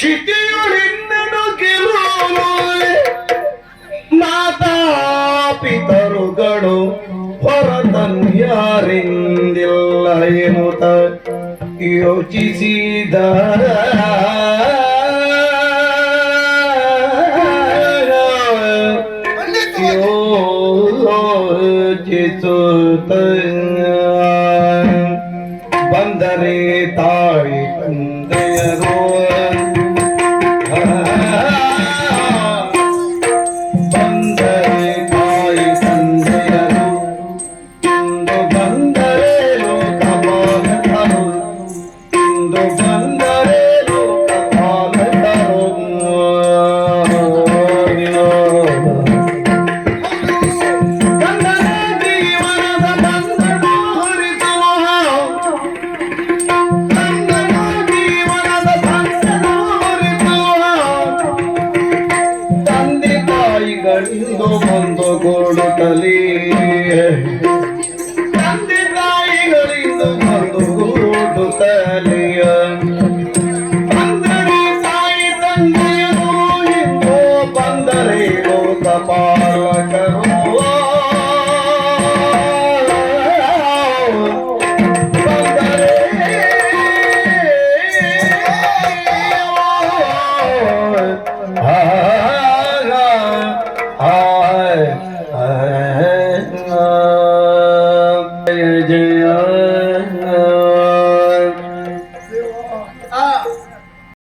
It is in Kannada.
ಚಿತಿಯುಳಿನ್ನನು ಗೆಲುವು ಮಾತಾ ಪಿತರುಗಳು ಹೊರತನ್ಯಾರಿಂದಿಲ್ಲ ಎನ್ನುತ್ತ ಯೋಚಿಸಿದ ಬಂದರೆ ತಾಯಿ ತಂದೆಯರು ಬಂದರೆ ತಾಯಿ ತಂದೆಯರು ಇಂದು ಬಂದರೆ ಒಂದು ಗೂಡುತ್ತಲೇ ತಂದೆ ತಾಯಿಗಳಿಂದ ಒಂದು ಗೂಡುತ್ತಲೆಯ ಬಂದರೆ ತಾಯಿ ತಂದೆಯರು ಇಂದು ಬಂದರೆ ಲೋಕ ಪಾಲಕರು.